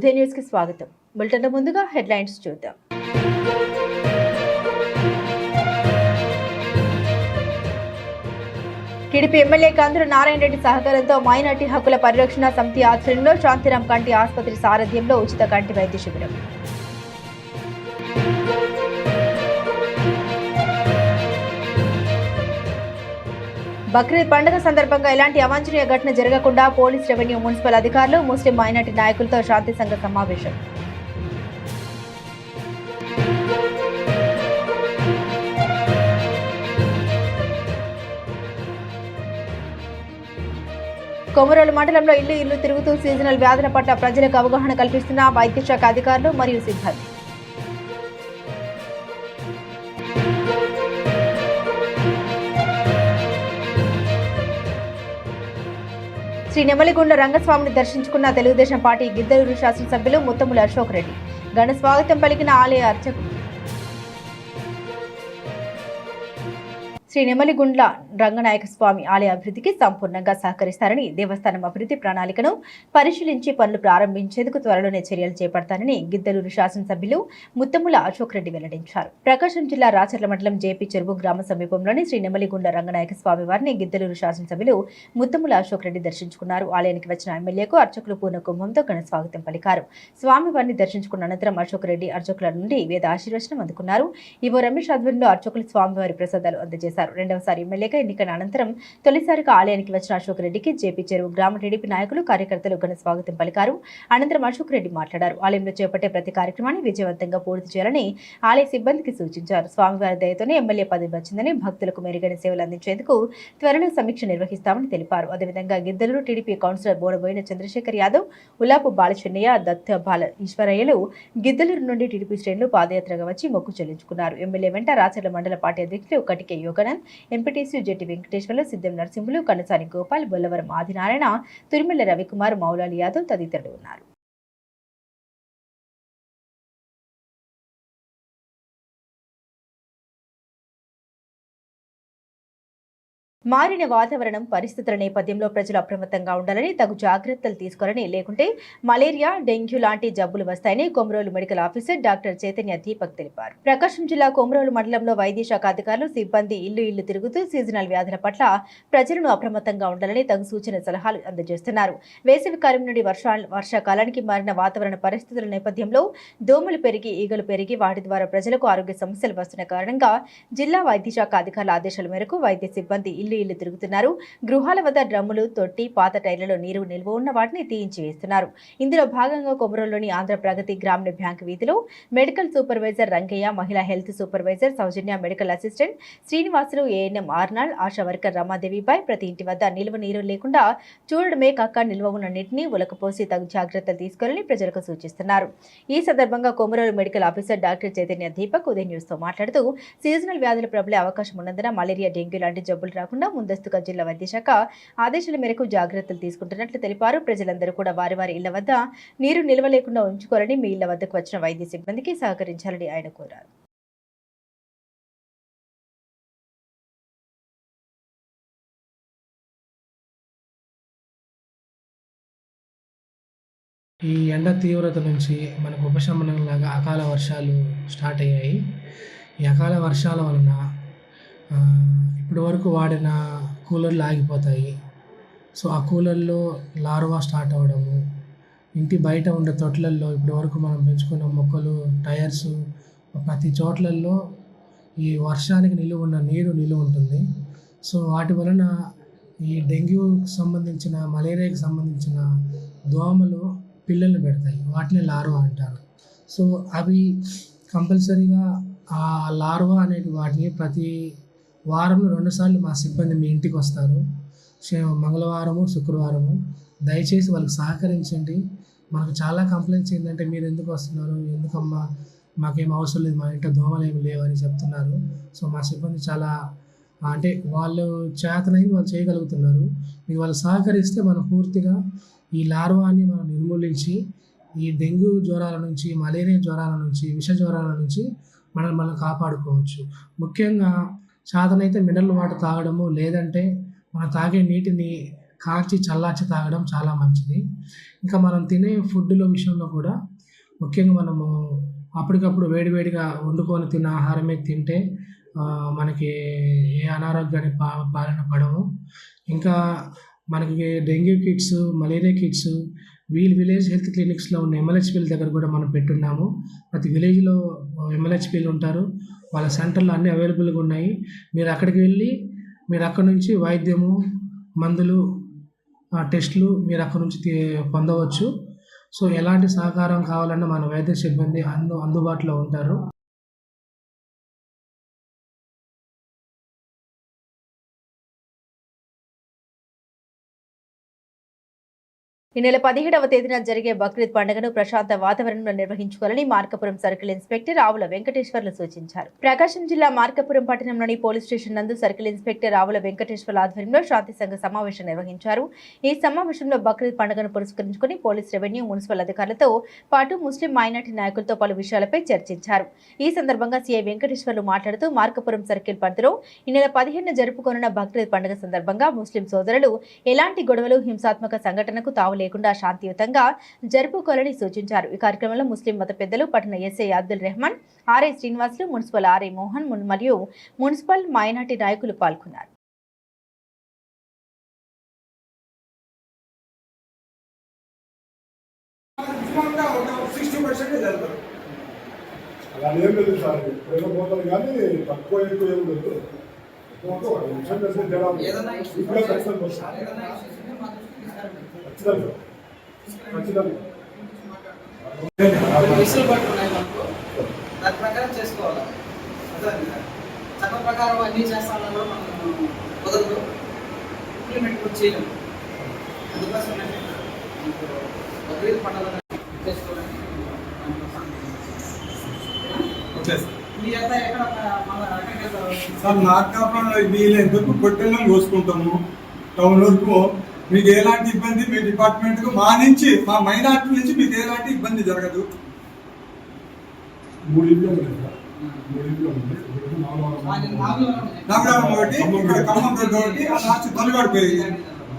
ఉదయ న్యూస్కి స్వాగతం. బులెటిన్ ముందుగా హెడ్లైన్స్ చూద్దాం. టీడీపీ ఎమ్మెల్యే కాంద్రు నారాయణ రెడ్డి సహకారంతో మైనార్టీ హక్కుల పరిరక్షణ సమితి ఆధ్వర్యంలో శాంతిరామ్ కంటి ఆసుపత్రి సారథ్యంలో ఉచిత కంటి వైద్య శిబిరం. బక్రీద్ పండుగ సందర్భంగా ఎలాంటి అవాంఛనీయ ఘటన జరగకుండా పోలీస్ రెవెన్యూ మున్సిపల్ అధికారులు ముస్లిం మైనార్టీ నాయకులతో శాంతి సంఘ సమావేశం. కొమరోలు మండలంలో ఇల్లు ఇల్లు తిరుగుతూ సీజనల్ వ్యాధుల పట్ల ప్రజలకు అవగాహన కల్పిస్తున్న వైద్య శాఖ అధికారులు మరియు సిబ్బంది. శ్రీ నెమలిగుండ రంగస్వామిని దర్శించుకున్న తెలుగుదేశం పార్టీ గిద్దలూరు శాసనసభ్యులు ముత్తముల అశోక్ రెడ్డి. ఘన స్వాగతం పలికిన ఆలయ అర్చకులు. శ్రీ నెమలిగుండ్ల రంగనాయక స్వామి ఆలయ అభివృద్ధికి సంపూర్ణంగా సహకరిస్తారని దేవస్థానం అభివృద్ధి ప్రణాళికను పరిశీలించి పనులు ప్రారంభించేందుకు త్వరలోనే చర్యలు చేపడతారని గిద్దలూరు శాసనసభ్యులు ముత్తముల అశోక్ రెడ్డి వెల్లడించారు. ప్రకాశం జిల్లా రాచర్ల మండలం జేపీ చెరువు గ్రామ సమీపంలోని శ్రీ నెమలిగుండ రంగనాయక స్వామి వారిని గిద్దలూరు శాసనసభ్యులు ముత్తముల అశోక్ రెడ్డి దర్శించుకున్నారు. ఆలయానికి వచ్చిన ఎమ్మెల్యేకు అర్చకులు పూర్ణ కుంభంతో ఘన స్వాగతం పలికారు. స్వామివారిని దర్శించుకున్న అనంతరం అశోక్ రెడ్డి అర్చకుల నుండి వేద ఆశీర్వచనం అందుకున్నారు. ఇవో రమేష్ ఆధ్వర్యంలో అర్చకులు స్వామివారి ప్రసాదాలు అందజేశారు. రెండవసారి ఎమ్మెల్యేగా ఎన్నికైన అనంతరం తొలిసారిగా ఆలయానికి వచ్చిన అశోక్ రెడ్డికి జేపీ చెరువు గ్రామ టీడీపీ నాయకులు కార్యకర్తలు ఘన స్వాగతం పలికారు. అనంతరం అశోక్ రెడ్డి మాట్లాడారు. ఆలయంలో చేపట్టే ప్రతి కార్యక్రమాన్ని విజయవంతంగా పూర్తి చేయాలని ఆలయ సిబ్బందికి సూచించారు. స్వామివారి దయతోనే ఎమ్మెల్యే పదవి వచ్చిందని భక్తులకు మెరుగైన సేవలు అందించేందుకు త్వరలో సమీక్ష నిర్వహిస్తామని తెలిపారు. అదేవిధంగా గిద్దలూరు టీడీపీ కౌన్సిలర్ బోడబోయిన చంద్రశేఖర్ యాదవ్ ఉలాపు బాలచెన్నయ్య దత్త బాల ఈశ్వరయ్యలు గిద్దలూరు నుండి టీడీపీ శ్రేణులు పాదయాత్రగా వచ్చి మొక్కు చెల్లించుకున్నారు. ఎమ్మెల్యే వెంట రాచర్ల మండల పార్టీ అధ్యక్షులు కటికే యోగనంద్ ఎంపీటీసీ జెట్టి వెంకటేశ్వర్లు సిద్ధం నరసింహులు కన్నసాని గోపాల్ బొల్లవరం ఆదినారాయణ తిరుమల రవికుమార్ మౌలాలి యాదవ్ తదితరులు ఉన్నారు. మారిన వాతావరణం పరిస్థితుల నేపథ్యంలో ప్రజలు అప్రమత్తంగా ఉండాలని తగు జాగ్రత్తలు తీసుకోవాలని లేకుంటే మలేరియా డెంగ్యూ లాంటి జబ్బులు వస్తాయని Komarolu medical officer doctor Chaitanya Deepak తెలిపారు. ప్రకాశం జిల్లా కొమరోలు మండలంలో వైద్య శాఖ అధికారులు సిబ్బంది ఇల్లు ఇల్లు తిరుగుతూ సీజనల్ వ్యాధుల పట్ల ప్రజలను అప్రమత్తంగా ఉండాలని తగు సూచన సలహాలు అందజేస్తున్నారు. వేసవి కాలం నుండి వర్షా వర్షాకాలానికి మారిన వాతావరణ పరిస్థితుల నేపథ్యంలో దోమలు పెరిగి ఈగలు పెరిగి వాటి ద్వారా ప్రజలకు ఆరోగ్య సమస్యలు వస్తున్న కారణంగా జిల్లా వైద్య శాఖ అధికారుల ఆదేశాల మేరకు వైద్య సిబ్బంది ఇల్లు ఇల్లు తిరుగుతున్నారు. గృహాల వద్ద డ్రమ్ములు తొట్టి పాత టైర్లలో నీరు నిల్వ ఉన్న వాటిని తీయించి వేస్తున్నారు. ఇందులో భాగంగా కొమరంలోని ఆంధ్ర ప్రగతి గ్రామీణ బ్యాంక్ వీధిలో మెడికల్ సూపర్వైజర్ రంగయ్య మహిళా health supervisor Soujanya medical assistant Srinivasulu ANM Arnold Asha worker రమాదేవిపై ప్రతి ఇంటి వద్ద నిల్వ నీరు లేకుండా చూడడమే కాక నిల్వ ఉన్న నీటిని ఉలకపోసి తగు జాగ్రత్తలు తీసుకోవాలని ప్రజలకు సూచిస్తున్నారు. ఈ సందర్భంగా Komarolu medical officer doctor Chaitanya Deepak Udaya న్యూస్తో మాట్లాడుతూ సీజనల్ వ్యాధులు ప్రబలే అవకాశం ఉన్నందున మలేరియా డెంగ్యూ లాంటి జబ్బులు రాకుండా ముందస్తుగా జిల్లా వైద్యశాఖ ఆదేశాల మేరకు జాగ్రత్తలు తీసుకుంటున్నట్లు తెలిపారు. ప్రజలందరూ కూడా వారి వారి ఇళ్ళ వద్ద నీరు నిల్వ లేకుండా ఉంచుకోవాలని మీ ఇళ్ళ వద్దకు వచ్చిన వైద్య సిబ్బందికి సహకరించాలని ఆయన కోరారు. ఈ ఎండ తీవ్రత నుంచి మనకు ఉపశమనం లాగా అకాల వర్షాలు స్టార్ట్ అయ్యాయి. ఈ అకాల వర్షాల వలన ఇప్పటి వరకు వాడిన కూలర్లు ఆగిపోతాయి. సో ఆ కూలర్లో లార్వా స్టార్ట్ అవ్వడము ఇంటి బయట ఉండే తొట్లల్లో ఇప్పటి వరకు మనం పెంచుకున్న మొక్కలు టైర్స్ ప్రతి చోట్లల్లో ఈ వర్షానికి నిలువ ఉన్న నీరు నిలువ ఉంటుంది. సో వాటి వలన ఈ డెంగ్యూకి సంబంధించిన మలేరియాకి సంబంధించిన దోమలు పిల్లల్ని పెడతాయి. వాటిని లార్వా అంటారు. సో అవి కంపల్సరీగా ఆ లార్వా అనేటి వాటిని ప్రతి వారంలో రెండుసార్లు మా సిబ్బంది మీ ఇంటికి వస్తారు. మంగళవారము శుక్రవారము. దయచేసి వాళ్ళకి సహకరించండి. మనకు చాలా కంప్లైంట్స్ ఏంటంటే మీరు ఎందుకు వస్తున్నారు? ఎందుకమ్మా? మాకేం అవసరం లేదు. మా ఇంట్లో దోమలు ఏమి లేవని చెప్తున్నారు. సో మా సిబ్బంది చాలా అంటే వాళ్ళు చేతనైంది వాళ్ళు చేయగలుగుతున్నారు. మీరు వాళ్ళు సహకరిస్తే మనం పూర్తిగా ఈ లార్వాని మనం నిర్మూలించి ఈ డెంగ్యూ జ్వరాల నుంచి మలేరియా జ్వరాల నుంచి విష జ్వరాల నుంచి మనం మనం కాపాడుకోవచ్చు. ముఖ్యంగా సాధనైతే మినరల్ వాటర్ తాగడము లేదంటే మనం తాగే నీటిని కాచి చల్లార్చి తాగడం చాలా మంచిది. ఇంకా మనం తినే ఫుడ్లో విషయంలో కూడా ముఖ్యంగా మనము అప్పటికప్పుడు వేడివేడిగా వండుకొని తిన్న ఆహారమే తింటే మనకి ఏ అనారోగ్యానికి బా బారిన పడము. ఇంకా మనకి డెంగ్యూ కిట్స్ మలేరియా కిట్స్ వీల్ విలేజ్ హెల్త్ క్లినిక్స్లో ఉన్న ఎంఎల్హెచ్పీల దగ్గర కూడా మనం పెట్టున్నాము. ప్రతి విలేజ్లో ఎంఎల్హెచ్పీలు ఉంటారు. వాళ్ళ సెంటర్లో అన్నీ అవైలబుల్గా ఉన్నాయి. మీరు అక్కడికి వెళ్ళి మీరు అక్కడ నుంచి వైద్యము మందులు టెస్టులు మీరు అక్కడ నుంచి పొందవచ్చు. సో ఎలాంటి సహకారం కావాలన్నా మన వైద్య సిబ్బంది అందు అందుబాటులో ఉంటారు. ఈ నెల పదిహేడవ తేదీన జరిగే బక్రీద్ పండుగను ప్రశాంత వాతావరణంలో నిర్వహించుకోవాలని మార్కపురం సర్కిల్ ఇన్స్పెక్టర్ ఆవుల వెంకటేశ్వర్లు సూచించారు. ప్రకాశం జిల్లా మార్కపురం పట్టణంలోని పోలీస్ స్టేషన్ నందు సర్కిల్ ఇన్స్పెక్టర్ ఆవుల వెంకటేశ్వర్ల ఆధ్వర్యంలో శాంతి సంఘ సమావేశం నిర్వహించారు. ఈ సమావేశంలో బక్రీద్ పండుగను పురస్కరించుకుని పోలీస్ రెవెన్యూ మున్సిపల్ అధికారులతో పాటు ముస్లిం మైనార్టీ నాయకులతో పలు విషయాలపై చర్చించారు. ఈ సందర్భంగా సీఐ వెంకటేశ్వర్లు మాట్లాడుతూ మార్కపురం సర్కిల్ పరిధిలో ఈ నెల పదిహేను జరుపుకోనున్న బక్రీద్ పండుగ సందర్భంగా ముస్లిం సోదరులు ఎలాంటి గొడవలు హింసాత్మక సంఘటనకు తావు లేకుండా శాంతియుతంగా జరుపుకోవాలని సూచించారు. ఈ కార్యక్రమంలో ముస్లిం మత పెద్దలు పట్టణ SI Abdul Rehman RI Srinivasulu municipal RI Mohan మున్ మరియు మున్సిపల్ మైనార్టీ నాయకులు పాల్గొన్నారు. అలా ఏం లేదు సార్. ఎప్పుడైనా పోతారు కానీ తక్కువ ఎక్కువ ఏం లేదు. ఏదైనా ఇప్పుడు ఖచ్చితంగా వస్తుంది. మనకు దాని ప్రకారం చేసుకోవాలి అర్థమైందా ప్రకారం అన్ని చేస్తామన్నా కూడా మనం కుదరదు ఇంప్లిమెంట్ కూడా చేయలేము అందుకోసం బక్రీద్ పండుగ మీ అంతా ఎక్కడ సార్ మార్కాపురంలో వీలైనందుకు పొట్టెలను కోసుకుంటాము టౌన్ వరకు మీకు ఎలాంటి ఇబ్బంది మీ డిపార్ట్మెంట్కు మా నుంచి మా మైనార్టీ నుంచి మీకు ఎలాంటి ఇబ్బంది జరగదు. మూడు మూడు ఒకటి ఇక్కడ ఖమ్మం రోడ్డు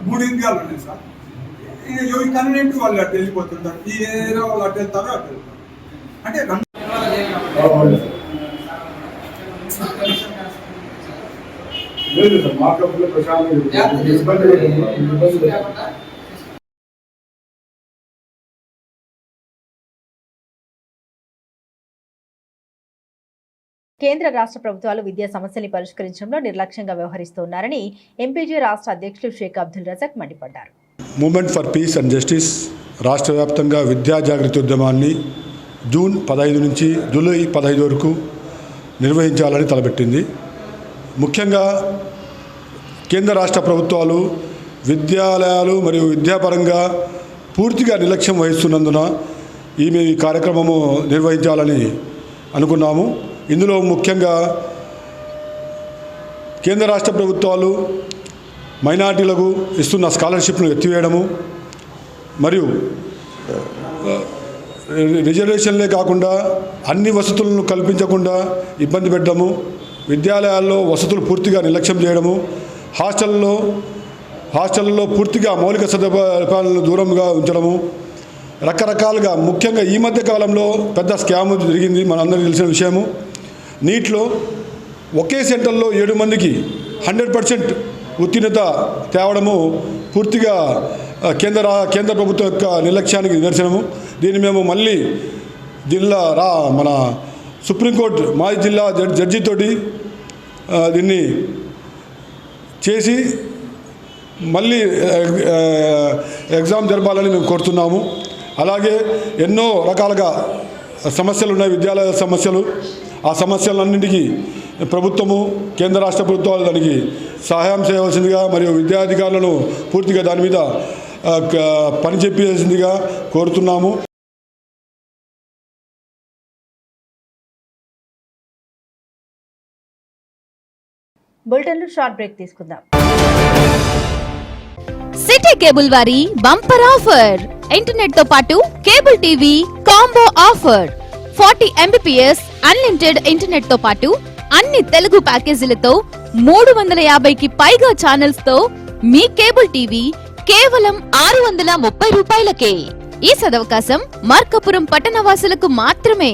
ఒకటి ఇండియాలు ఉన్నాయి సార్. వాళ్ళు అటు వెళ్ళిపోతుంటారు. ఈ ఏరియా వాళ్ళు అటు వెళ్తారు అటు వెళ్తారు. అంటే రెండు ఇవాళ చేయగలం. ఆ, అవును సార్. లేదు సార్ మార్కప్లో ప్రశాంతంగా ఇబ్బంది ఇబ్బంది కేంద్ర రాష్ట్ర ప్రభుత్వాలు విద్యా సమస్యల్ని పరిష్కరించడంలో నిర్లక్ష్యంగా వ్యవహరిస్తున్నారని ఎంపీజీ రాష్ట్ర అధ్యక్షులు షేక్ అబ్దుల్ రజాక్ మండిపడ్డారు. Movement for peace and justice రాష్ట్ర వ్యాప్తంగా విద్యా జాగృతి ఉద్యమాన్ని జూన్ పదహైదు నుంచి జూలై పదహైదు వరకు నిర్వహించాలని తలపెట్టింది. ముఖ్యంగా కేంద్ర రాష్ట్ర ప్రభుత్వాలు విద్యాలయాలు మరియు విద్యాపరంగా పూర్తిగా నిర్లక్ష్యం వహిస్తున్నందున ఈమె ఈ కార్యక్రమము నిర్వహించాలని అనుకున్నాము. ఇందులో ముఖ్యంగా కేంద్ర రాష్ట్ర ప్రభుత్వాలు మైనార్టీలకు ఇస్తున్న స్కాలర్షిప్ను ఎత్తివేయడము మరియు రిజర్వేషన్లే కాకుండా అన్ని వసతులను కల్పించకుండా ఇబ్బంది పెట్టడము విద్యాలయాల్లో వసతులు పూర్తిగా నిర్లక్ష్యం చేయడము హాస్టల్లో హాస్టల్లో పూర్తిగా మౌలిక సదుపాయాలను దూరంగా ఉంచడము రకరకాలుగా ముఖ్యంగా ఈ మధ్య కాలంలో పెద్ద స్కామ్ జరిగింది మనందరికీ తెలిసిన విషయము. నీటిలో ఒకే సెంటర్లో ఏడు మందికి హండ్రెడ్ పర్సెంట్ ఉత్తీర్ణత తేవడము పూర్తిగా కేంద్ర కేంద్ర ప్రభుత్వం యొక్క నిర్లక్ష్యానికి నిదర్శనము. దీన్ని మేము మళ్ళీ జిల్లా రా మన సుప్రీంకోర్టు మాజీ జిల్లా జడ్ జడ్జితోటి దీన్ని చేసి మళ్ళీ ఎగ్జామ్ జరపాలని మేము కోరుతున్నాము. అలాగే ఎన్నో రకాలుగా సమస్యలు ఉన్నాయి విద్యాలయ సమస్యలు. ఆ సమస్యలన్నింటికీ ప్రభుత్వము కేంద్ర రాష్ట్ర ప్రభుత్వాలు దానికి సహాయం చేయవలసిందిగా మరియు విద్యాధికారులను పూర్తిగా దాని మీద పని చెప్పేసిందిగా కోరుతున్నాము. బులెటిన్లు షార్ట్ బ్రేక్ తీసుకుందాం. సిటీ కేబుల్ వారి బంపర్ ఆఫర్. ఇంటర్నెట్తో పాటు cable TV combo offer. Forty Mbps unlimited ఇంటర్నెట్తో పాటు అన్ని తెలుగు ప్యాకేజీలతో మూడు వందల యాభైకి పైగా ఛానల్స్తో మీ కేబుల్ టీవీ కేవలం ఆరు వందల ముప్పై రూపాయలకే. ఈ సదవకాశం మార్కపురం పట్టణవాసులకు మాత్రమే.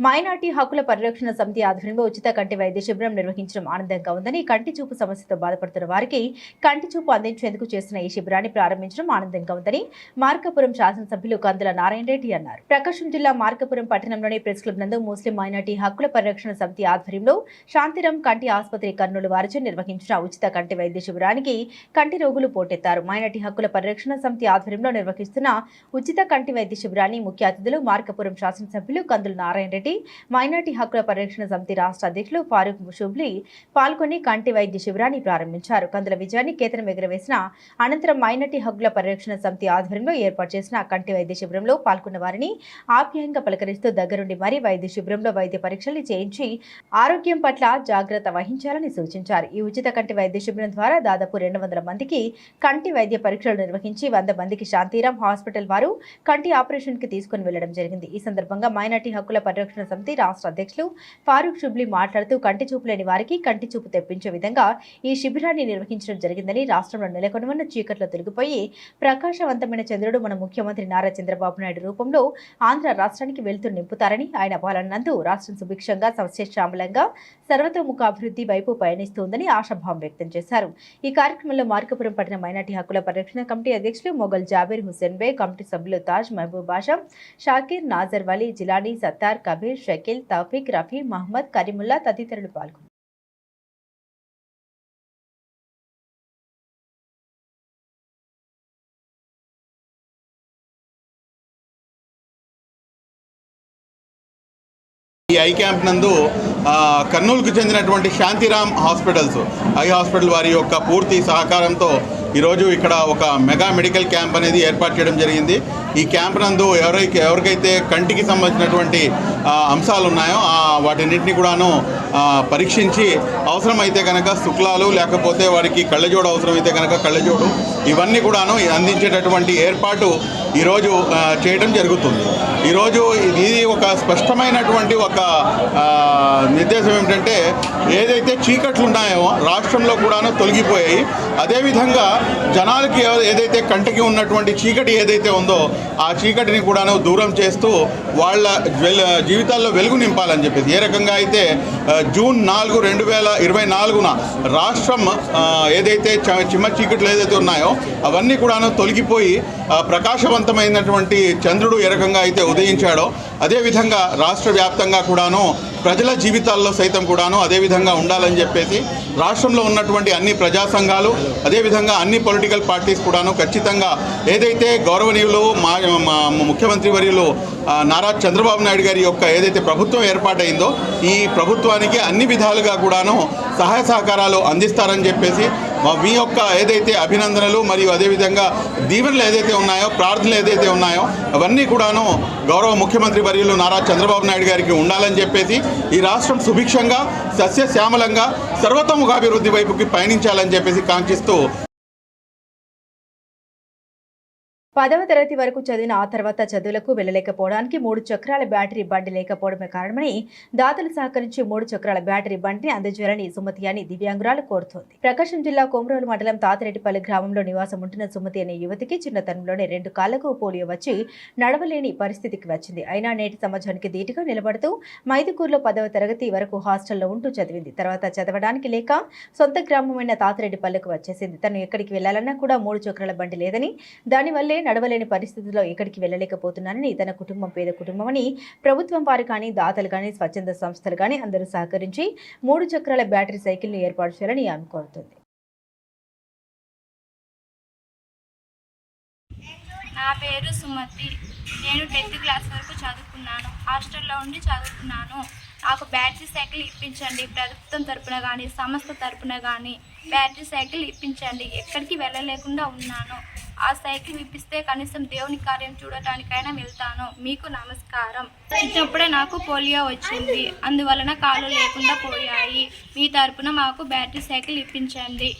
Minority హక్కుల పరిరక్షణ సమితి ఆధ్వర్యంలో ఉచిత కంటి వైద్య శిబిరం నిర్వహించడం ఆనందంగా ఉందని కంటి చూపు సమస్యతో బాధపడుతున్న వారికి కంటి చూపు అందించేందుకు చేసిన ఈ శిబిరాన్ని ప్రారంభించడం ఆనందంగా ఉందని మార్కాపురం శాసనసభ్యులు కందుల నారాయణ రెడ్డి అన్నారు. ప్రకాశం జిల్లా మార్కాపురం పట్టణంలోని ప్రెస్ క్లబ్ నందు ముస్లిం మైనార్టీ హక్కుల పరిరక్షణ సమితి ఆధ్వర్యంలో శాంతిరం కంటి ఆసుపత్రి కర్నూలు వారిచే నిర్వహించిన ఉచిత కంటి వైద్య శిబిరానికి కంటి రోగులు పోటెత్తారు. మైనార్టీ హక్కుల పరిరక్షణ సమితి ఆధ్వర్యంలో నిర్వహిస్తున్న ఉచిత కంటి వైద్య శిబిరాన్ని ముఖ్య అతిథులు మార్కాపురం శాసనసభ్యులు కందుల నారాయణ రెడ్డి మైనార్టీ హక్కుల పరిరక్షణ సమితి రాష్ట్ర అధ్యక్షులు ఫారూక్ షుబ్లీ పాల్గొని కంటి వైద్య శిబిరాన్ని ప్రారంభించారు. కందుల విజయాన్ని కేతనం ఎగురవేసిన అనంతరం మైనార్టీ హక్కుల పరిరక్షణ సమితి ఆధ్వర్యంలో ఏర్పాటు చేసిన కంటి వైద్య శిబిరంలో పాల్గొన్న వారిని ఆప్యాయంగా పలకరిస్తూ దగ్గరుండి మరీ వైద్య శిబిరంలో వైద్య పరీక్షలు చేయించి ఆరోగ్యం పట్ల జాగ్రత్త వహించాలని సూచించారు. ఈ ఉచిత కంటి వైద్య శిబిరం ద్వారా దాదాపు రెండు వందల మందికి కంటి వైద్య పరీక్షలు నిర్వహించి వంద మందికి శాంతిరాం హాస్పిటల్ వారు కంటి ఆపరేషన్కి తీసుకుని వెళ్ళడం జరిగింది. ఈ సందర్భంగా మైనార్టీ హక్కుల పరిరక్షణ సమితి రాష్ట్ర అధ్యక్షులు ఫారూక్ షుబ్లీ మాట్లాడుతూ కంటి చూపు లేని వారికి కంటి చూపు తెప్పించే విధంగా ఈ శిబిరాన్ని నిర్వహించడం జరిగిందని రాష్ట్రంలో నెలకొని ఉన్న చీకట్లో తొలగిపోయి ప్రకాశవంతమైన చంద్రుడు మన ముఖ్యమంత్రి నారా చంద్రబాబు నాయుడు రూపంలో ఆంధ్ర రాష్ట్రానికి వెళ్తూ నింపుతారని ఆయన పాలనందు రాష్ట్రం సుభిక్షంగా సస్యశ్యామలంగా సర్వతోముఖ అభివృద్ధి వైపు పయనిస్తోందని ఆశాభావం వ్యక్తం చేశారు. ఈ కార్యక్రమంలో మార్కపురం పట్టణ మైనార్టీ హక్కుల పరిరక్షణ కమిటీ అధ్యక్షులు మొగల్ జాబీర్ హుస్సేన్ బే కమిటీ సభ్యులు తాజ్ మహబూబ్ బాషా షాకీర్ నాజర్ వలీ జిలానీ సత్తార్ కబీర్ షకీల్ తౌఫిక్ రఫీ మహమ్మద్ కరీముల్లా తదితరులు పాల్గొన్నారు. ఈ ఐ క్యాంప్ నందు కర్నూలుకు చెందినటువంటి శాంతిరామ్ హాస్పిటల్స్ ఐ హాస్పిటల్ వారి యొక్క పూర్తి సహకారంతో ఈరోజు ఇక్కడ ఒక మెగా మెడికల్ క్యాంప్ అనేది ఏర్పాటు చేయడం జరిగింది. ఈ క్యాంప్ నందు ఎవరైతే ఎవరికైతే కంటికి సంబంధించినటువంటి అంశాలు ఉన్నాయో వాటిన్నింటినీ కూడాను పరీక్షించి అవసరమైతే కనుక శుక్లాలు లేకపోతే వారికి కళ్ళజోడు అవసరమైతే కనుక కళ్ళజోడు ఇవన్నీ కూడాను అందించేటటువంటి ఏర్పాటు ఈరోజు చేయడం జరుగుతుంది. ఈరోజు ఇది ఒక స్పష్టమైనటువంటి ఒక నిర్దేశం ఏమిటంటే ఏదైతే చీకట్లు ఉన్నాయో రాష్ట్రంలో కూడాను తొలగిపోయాయి. అదేవిధంగా జనాలకి ఏదైతే కంటికి ఉన్నటువంటి చీకటి ఏదైతే ఉందో ఆ చీకటిని కూడాను దూరం చేస్తూ వాళ్ళ జీవితాల్లో వెలుగు నింపాలని చెప్పేసి. ఏ రకంగా అయితే జూన్ నాలుగు రెండు వేల ఇరవై నాలుగున రాష్ట్రం ఏదైతే చ- చిమ్మ చీకట్లు ఏదైతే ఉన్నాయో అవన్నీ కూడాను తొలగిపోయి ప్రకాశవంతమైనటువంటి చంద్రుడు ఏ రకంగా అయితే ఉదయించాడో అదేవిధంగా రాష్ట్ర వ్యాప్తంగా కూడాను ప్రజల జీవితాల్లో సైతం కూడాను అదేవిధంగా ఉండాలని చెప్పేసి రాష్ట్రంలో ఉన్నటువంటి అన్ని ప్రజా సంఘాలు అదేవిధంగా అన్ని పొలిటికల్ పార్టీస్ కూడాను ఖచ్చితంగా ఏదైతే గౌరవనీయులు మా ముఖ్యమంత్రి వర్యులు నారా చంద్రబాబు నాయుడు గారి యొక్క ఏదైతే ప్రభుత్వం ఏర్పాటైందో ఈ ప్రభుత్వానికి అన్ని విధాలుగా కూడాను సహాయ సహకారాలు అందిస్తారని చెప్పేసి మీ యొక్క ఏదైతే అభినందనలు మరియు అదేవిధంగా దీవెనలు ఏదైతే ఉన్నాయో ప్రార్థనలు ఏదైతే ఉన్నాయో అవన్నీ కూడాను గౌరవ ముఖ్యమంత్రి వర్యులు నారా చంద్రబాబు నాయుడు గారికి ఉండాలని చెప్పేసి ఈ రాష్ట్రం సుభిక్షంగా సస్యశ్యామలంగా సర్వతోముఖాభివృద్ధి వైపుకి పయనించాలని చెప్పేసి కాంక్షిస్తూ పదవ తరగతి వరకు చదివిన ఆ తర్వాత చదువులకు వెళ్ళలేకపోవడానికి మూడు చక్రాల బ్యాటరీ బండి లేకపోవడమే కారణమని దాతలు సహకరించి మూడు చక్రాల బ్యాటరీ బండిని అందజేయాలని సుమతి అని దివ్యాంగురాలు కోరుతోంది. ప్రకాశం జిల్లా కొమరోలు మండలం తాతిరెడ్డిపల్లి గ్రామంలో నివాసం ఉంటున్న సుమతి అనే యువతికి చిన్నతనంలోనే రెండు కాళ్ళకు పోలియో వచ్చి నడవలేని పరిస్థితికి వచ్చింది. అయినా నేటి సమాజానికి ధీటుగా నిలబడుతూ మైదుకూరులో పదవ తరగతి వరకు హాస్టల్లో ఉంటూ చదివింది. తర్వాత చదవడానికి లేక సొంత గ్రామమైన తాతిరెడ్డిపల్లెకు వచ్చేసింది. తను ఎక్కడికి వెళ్ళాలన్నా కూడా మూడు చక్రాల బండి లేదని దానివల్లే నడవలేని పరిస్థితుల్లో ఎక్కడికి వెళ్ళలేకపోతున్నానని తన కుటుంబం పేద కుటుంబమని ప్రభుత్వం వారు కానీ దాతలు కానీ స్వచ్ఛంద సంస్థలు కానీ అందరూ సహకరించి మూడు చక్రాల బ్యాటరీ సైకిల్ను ఏర్పాటు చేయాలని ఆమె కోరుతుంది. నా పేరు సుమతి. నేను టెన్త్ క్లాస్ వరకు చదువుకున్నాను. హాస్టల్లో ఉండి చదువుకున్నాను. నాకు బ్యాటరీ సైకిల్ ఇప్పించండి. ప్రభుత్వం తరపున కానీ సంస్థ తరపున కానీ బ్యాటరీ సైకిల్ ఇప్పించండి. ఎక్కడికి వెళ్ళలేకుండా ఉన్నాను. ఆ సైకిల్ ఇప్పిస్తే కనీసం దేవుని కార్యం చూడటానికైనా వెళ్తాను. మీకు నమస్కారం. చిన్నప్పుడే నాకు పోలియో వచ్చింది. అందువలన కాళ్ళు లేకుండా పోయాయి. మీ తరపున మాకు బ్యాటరీ సైకిల్ ఇప్పించండి.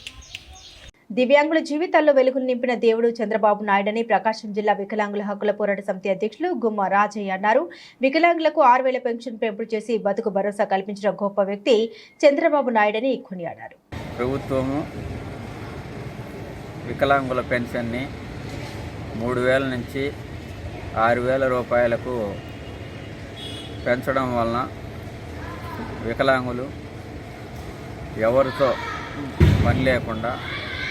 దివ్యాంగుల జీవితాల్లో వెలుగులు నింపిన దేవుడు చంద్రబాబు నాయుడని ప్రకాశం జిల్లా వికలాంగుల హక్కుల పోరాట సమితి అధ్యక్షులు గుమ్మ రాజయ్య అన్నారు. వికలాంగులకు ఆరు వేల పెన్షన్ పెంపు చేసి బతుకు భరోసా కల్పించిన గొప్ప వ్యక్తి చంద్రబాబు నాయుడని కొనియాడారు. ప్రభుత్వము వికలాంగుల పెన్షన్ని మూడు వేల నుంచి ఆరు వేల రూపాయలకు పెంచడం వలన వికలాంగులు ఎవరితో పని లేకుండా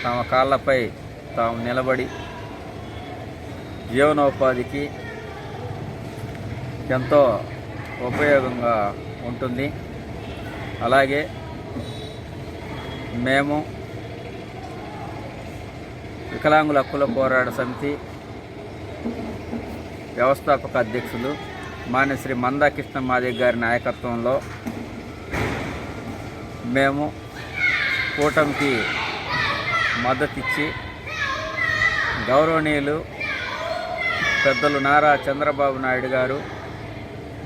తమ కాళ్ళపై తాము నిలబడి జీవనోపాధికి ఎంతో ఉపయోగంగా ఉంటుంది. అలాగే మేము వికలాంగుల హక్కుల పోరాట సమితి వ్యవస్థాపక అధ్యక్షులు మాన్యశ్రీ మందాకృష్ణ మాదిగ గారి నాయకత్వంలో మేము కూటమికి మద్దతిచ్చి గౌరవనీయులు పెద్దలు నారా చంద్రబాబు నాయుడు గారు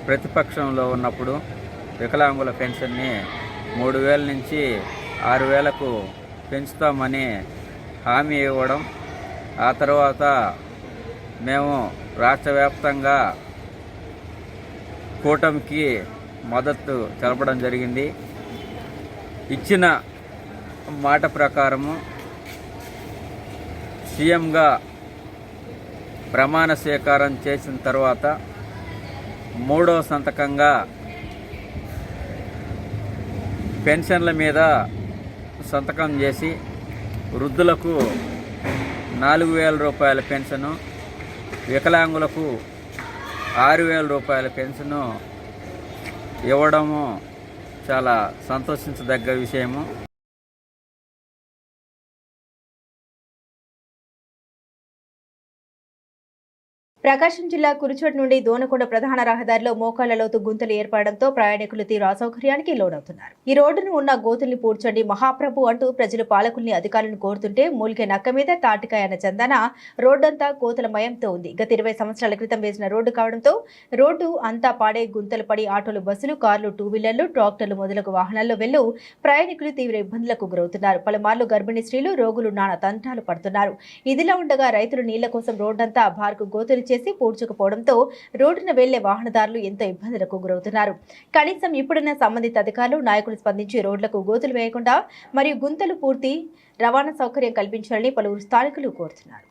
ప్రతిపక్షంలో ఉన్నప్పుడు వికలాంగుల పెన్షన్ని మూడు వేల నుంచి ఆరు వేలకు పెంచుతామని హామీ ఇవ్వడం. ఆ తర్వాత మేము రాష్ట్ర వ్యాప్తంగా కూటమికి మద్దతు తెలపడం జరిగింది. ఇచ్చిన మాట ప్రకారము సీఎంగా ప్రమాణ స్వీకారం చేసిన తర్వాత మూడవ సంతకంగా పెన్షన్ల మీద సంతకం చేసి వృద్ధులకు నాలుగు వేల రూపాయల పెన్షను వికలాంగులకు ఆరు వేల రూపాయల పెన్షను ఇవ్వడము చాలా సంతోషించదగ్గ విషయము. ప్రకాశం జిల్లా కురుచోటి నుండి దోనకొండ ప్రధాన రహదారిలో మోకాళ్ళ లోతు గుంతలు ఏర్పడడంతో ప్రయాణికులు తీవ్ర అసౌకర్యానికి లోనవుతున్నారు. ఈ రోడ్డును ఉన్న గోతుల్ని పూడ్చండి మహాప్రభు అంటూ ప్రజలు పాలకుల్ని అధికారులను కోరుతుంటే మూలిగే నక్క మీద తాటికాయన చందన రోడ్డంతా కోతలమయంతో ఉంది. గత ఇరవై సంవత్సరాల క్రితం వేసిన రోడ్డు కావడంతో రోడ్డు అంతా పాడే గుంతలు పడి ఆటోలు బస్సులు కార్లు టూ వీలర్లు ట్రాక్టర్లు మొదలగు వాహనాల్లో వెళ్ళు ప్రయాణికులు తీవ్ర ఇబ్బందులకు గురవుతున్నారు. పలుమార్లు గర్భిణీ స్త్రీలు రోగులు నానా తంటాలు పడుతున్నారు. ఇదిలా ఉండగా రైతులు నీళ్ళ కోసం రోడ్డంతా బార్కు గోతులు చేసి పూడ్చకపోవడంతో రోడ్డున వెళ్ళే వాహనదారులు ఎంతో ఇబ్బందులకు గురవుతున్నారు. కనీసం ఇప్పుడున్న సంబంధిత అధికారులు నాయకులు స్పందించి రోడ్లకు గోతులు వేయకుండా మరియు గుంతలు పూర్తి రవాణా సౌకర్యం కల్పించాలని పలువురు స్థానికులు కోరుతున్నారు.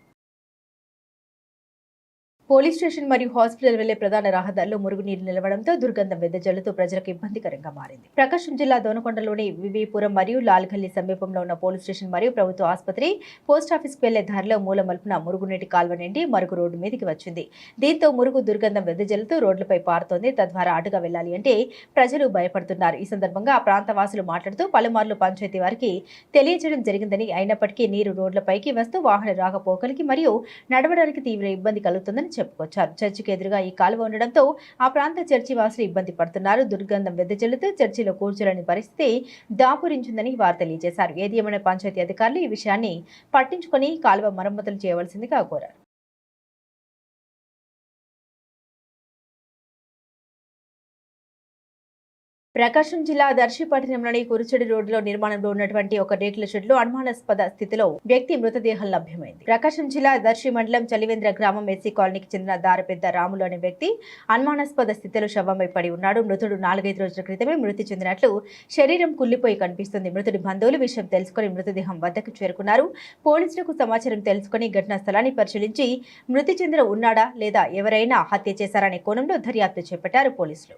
పోలీస్ స్టేషన్ మరియు హాస్పిటల్ వెళ్ళే ప్రధాన రహదారిలో మురుగునీరు నిలవడంతో దుర్గంధం వెదజల్లుతూ ప్రజలకు ఇబ్బందికరంగా మారింది. ప్రకాశం జిల్లా దోనకొండలోని వివిపురం మరియు లాల్గల్లి సమీపంలో ఉన్న పోలీస్ స్టేషన్ మరియు ప్రభుత్వ ఆసుపత్రి పోస్ట్ వెళ్ళే దారిలో మూలమలుపున మురుగునీటి కాల్వ నిండి మరుగు రోడ్డు మీదకి వచ్చింది. దీంతో మురుగు దుర్గంధం వెదజల్లుతూ రోడ్లపై పారుతోంది. తద్వారా అటుగా వెళ్ళాలి అంటే ప్రజలు భయపడుతున్నారు. ఈ సందర్భంగా ఆ ప్రాంత వాసులు మాట్లాడుతూ పలుమార్లు పంచాయతీ వారికి తెలియజేయడం జరిగిందని అయినప్పటికీ నీరు రోడ్లపైకి వస్తూ వాహన రాకపోకలకి మరియు నడవడానికి తీవ్ర ఇబ్బంది కలుగుతుందని చెప్పుకొచ్చారు చర్చికి ఎదురుగా ఈ కాలువ ఉండడంతో ఆ ప్రాంత చర్చి వాసులు ఇబ్బంది పడుతున్నారు. దుర్గంధం వెదజల్లుతూ చర్చిలో కూర్చోలేని పరిస్థితి దాపురించిందని వారు తెలియజేశారు ఏది ఏమైనా పంచాయతీ అధికారులు ఈ విషయాన్ని పట్టించుకొని కాలువ మరమ్మతులు చేయవలసిందిగా కోరారు. ప్రకాశం జిల్లా దర్శి పట్టణంలోని కురుచడి రోడ్డులో నిర్మాణంలో ఉన్నటువంటి ఒక రేకుల షెడ్లో అనుమానాస్పద స్థితిలో వ్యక్తి మృతదేహం లభ్యమైంది. ప్రకాశం జిల్లా దర్శి మండలం చలివేంద్ర గ్రామం ఎస్సీ కాలనీకి చెందిన దారపెద్ద రాములు అనే వ్యక్తి అనుమానాస్పద స్థితిలో శవంపై పడి ఉన్నాడు. మృతుడు నాలుగైదు రోజుల క్రితమే మృతి చెందినట్లు శరీరం కుల్లిపోయి కనిపిస్తుంది. మృతుడి బంధువులు విషయం తెలుసుకుని మృతదేహం వద్దకు చేరుకున్నారు. పోలీసులకు సమాచారం తెలుసుకుని ఘటనా స్థలాన్ని పరిశీలించి మృతి చెందిన ఉన్నాడా లేదా ఎవరైనా హత్య చేశారనే కోణంలో దర్యాప్తు చేపట్టారు పోలీసులు.